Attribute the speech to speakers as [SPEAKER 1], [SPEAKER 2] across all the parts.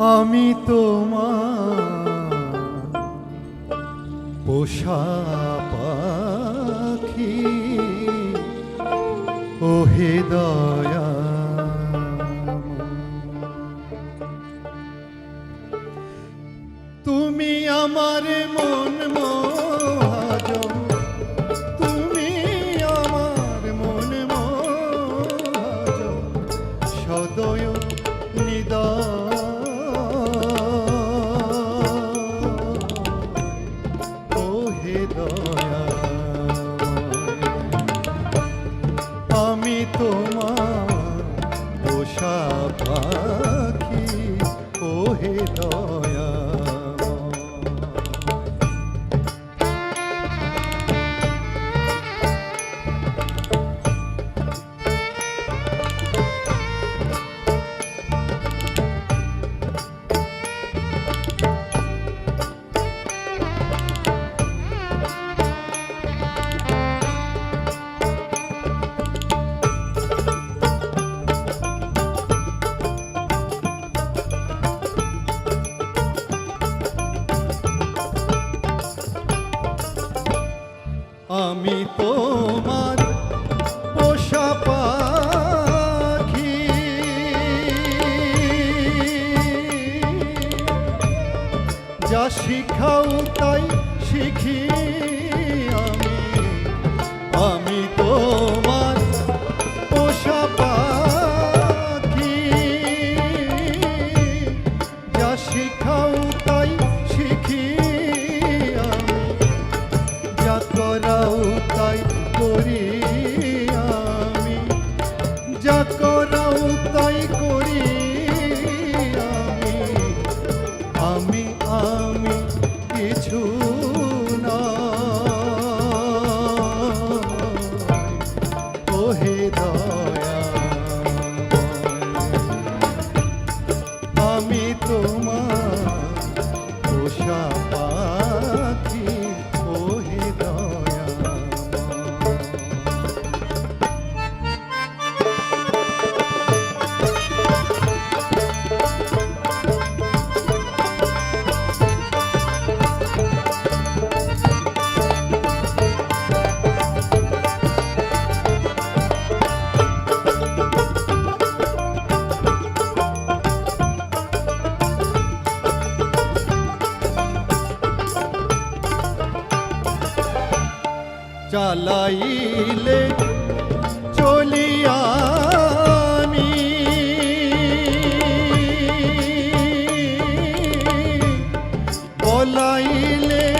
[SPEAKER 1] আমি তোমার পোষা পাখি। ওহে দয়া তুমি আমার মন মহাজ তুমি আমার মন সদয় নিদয়। 思考。Oh. চালাইলে চলিয়া বলাইলে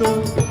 [SPEAKER 1] tanto